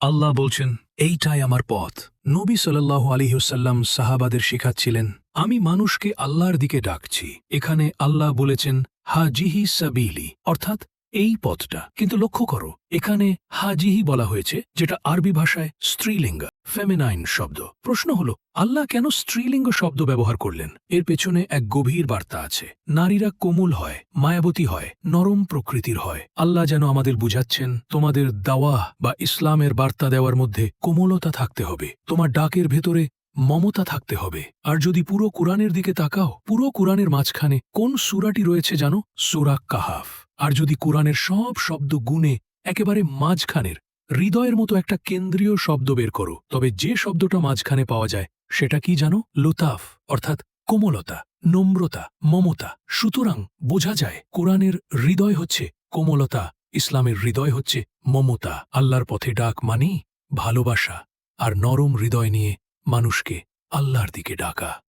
আল্লাহ বলছেন, এইটাই আমার পথ। নবী সাল্লাহ আলিহসাল্লাম সাহাবাদের শিখাচ্ছিলেন, আমি মানুষকে আল্লাহর দিকে ডাকছি। এখানে আল্লাহ বলেছেন, হাজিহি সাবিলি। অর্থাৎ এই পথটা কিন্তু লক্ষ্য করো, এখানে হাজিহি বলা হয়েছে, যেটা আরবি ভাষায় স্ত্রীলিঙ্গ ফেমিনাইন শব্দ। প্রশ্ন হল, আল্লাহ কেন স্ত্রীলিঙ্গ শব্দ ব্যবহার করলেন? এর পেছনে এক গভীর বার্তা আছে। নারীরা কোমল হয়, মায়াবতী হয়, নরম প্রকৃতির হয়। আল্লাহ যেন আমাদের বুঝাচ্ছেন, তোমাদের দাওয়া বা ইসলামের বার্তা দেওয়ার মধ্যে কোমলতা থাকতে হবে, তোমার ডাকের ভেতরে মমতা থাকতে হবে। আর যদি পুরো কোরআনের দিকে তাকাও, পুরো কোরআনের মাঝখানে কোন সুরাটি রয়েছে জানো? সুরা কাহাফ। আর যদি কোরআনের সব শব্দ গুণে একেবারে মাঝখানের, হৃদয়ের মতো একটা কেন্দ্রীয় শব্দ বের করো, তবে যে শব্দটা মাঝখানে পাওয়া যায়, সেটা কি জানো? লোতাফ, অর্থাৎ কোমলতা, নম্রতা, মমতা। সুতরাং বোঝা যায়, কোরআনের হৃদয় হচ্ছে কোমলতা, ইসলামের হৃদয় হচ্ছে মমতা। আল্লাহর পথে ডাক মানি ভালোবাসা, আর নরম হৃদয় নিয়ে মানুষকে আল্লাহর দিকে ডাকা।